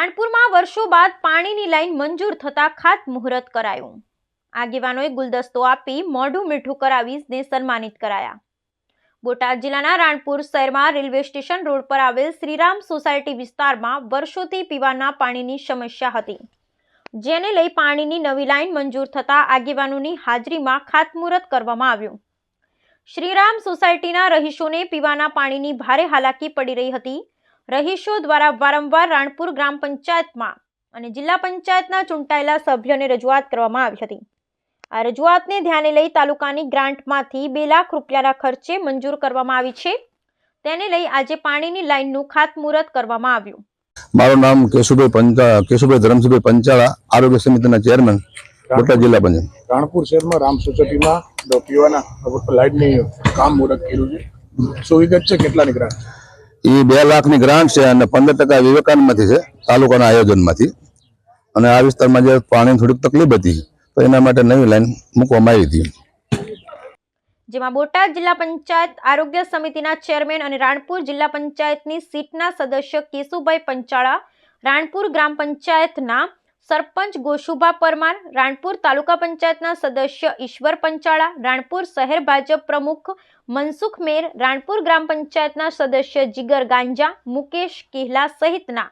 રાણપુરમાં વર્ષો બાદ પાણીની લાઈન મંજૂર થતા ખાતમુહૂર્ત કરાયું. આગેવાનોએ ગુલદસ્તો આપી મોઢું મીઠું કરાવીને સન્માનિત કરાયા. બોટાદ જિલ્લાના રાણપુર શહેરમાં રેલવે સ્ટેશન રોડ પર આવેલ શ્રીરામ સોસાયટી વિસ્તારમાં વર્ષોથી પીવાના પાણીની સમસ્યા હતી. જેને લઈ પાણીની નવી લાઈન મંજૂર થતા આગેવાનોની હાજરીમાં ખાતમુહૂર્ત કરવામાં આવ્યું. શ્રીરામ સોસાયટીના રહીશોને પીવાના પાણીની ભારે હાલાકી પડી રહી હતી. રહીશો દ્વારા વારંવાર રાણપુર ગ્રામ પંચાયતમાં અને જિલ્લા પંચાયતના ચૂંટાયેલા સભ્યોને રજૂઆત કરવામાં આવી હતી. આ રજૂઆતને ધ્યાને લઈ તાલુકાની ગ્રાન્ટમાંથી બે લાખ રૂપિયાના ખર્ચે મંજૂર કરવામાં આવી છે. તેને લઈ આજે પાણીની લાઇનનું ખાતમુહૂર્ત કરવામાં આવ્યું. મારું નામ કેશુભાઈ પંચા કેશુભાઈ ધરમસિંહભાઈ પંચાળા આરોગ્ય સમિતિના ચેરમેન બોટાદ જિલ્લા પંચાયત. રાણપુર શહેરમાં રામ સોસાયટીમાં પીવાના લાઇટની કામ મુહૂર્ત કર્યું છે. શું વિગત છે કેટલાની ગ્રાન્ટ? એ બે લાખની ગ્રાન્ટ છે અને પંદર ટકા વિવેકાનંદમાંથી છે, તાલુકાના આયોજનમાંથી. અને આ વિસ્તારમાં જે પાણીની થોડીક તકલીફ હતી, તો એના માટે નવી લાઈન મૂકવામાં આવી હતી. જેમાં બોટાદ જિલ્લા પંચાયત આરોગ્ય સમિતિના ચેરમેન અને રાણપુર જિલ્લા પંચાયતની સીટના સદસ્ય કેશુભાઈ પંચાળા, રાણપુર ગ્રામ પંચાયતના સરપંચ ગોશુભા પરમાર, રાણપુર તાલુકા પંચાયતના સદસ્ય ઈશ્વર પંચાળા, રાણપુર શહેર ભાજપ પ્રમુખ મનસુખ મેર રાણપુર ગ્રામ પંચાયતના સદસ્ય જીગર ગાંજા મુકેશ કિહલા સહિતના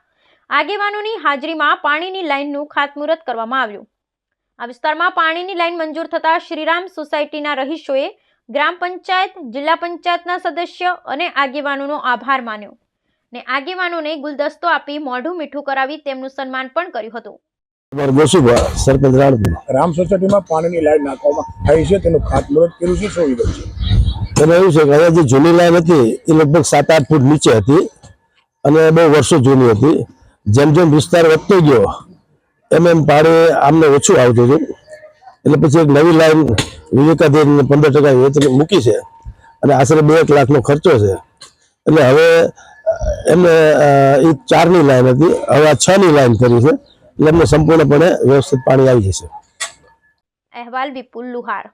આગેવાનોની હાજરીમાં પાણીની લાઇનનું ખાતમુહૂર્ત કરવામાં આવ્યું. આ વિસ્તારમાં પાણીની લાઇન મંજૂર થતા શ્રીરામ સોસાયટીના રહીશોએ ગ્રામ પંચાયત જિલ્લા પંચાયતના સદસ્ય અને આગેવાનોનો આભાર માન્યો ને આગેવાનોને ગુલદસ્તો આપી મોઢું મીઠું કરાવી તેમનું સન્માન પણ કર્યું હતું. રામ સોસાયટીમાં પાણીની લાઈન નાખવામાં થઈ છે તેનું ખાતમુહૂર્ત કર્યું છે શું વિગત છે. એમાં એવું છે કે અહીંયા જે જૂની લાઈન હતી, એ લગભગ સાત આઠ ફૂટ નીચે હતી અને બહુ વર્ષો જૂની હતી. જેમ જેમ વિસ્તાર વધતો ગયો, એમ એમ પાણી આમને ઓછું આવતું હતું. એટલે પછી એક નવી લાઈન વિવેકાધીન પંદર ટકા વેચી મૂકી છે અને આશરે બે એક લાખનો ખર્ચો છે. એટલે હવે એમને એ ચારની લાઈન હતી, હવે આ છની લાઈન કરી છે. એટલે એમને સંપૂર્ણપણે વ્યવસ્થિત પાણી આવી જશે. અહેવાલ વિપુલ લુહાર.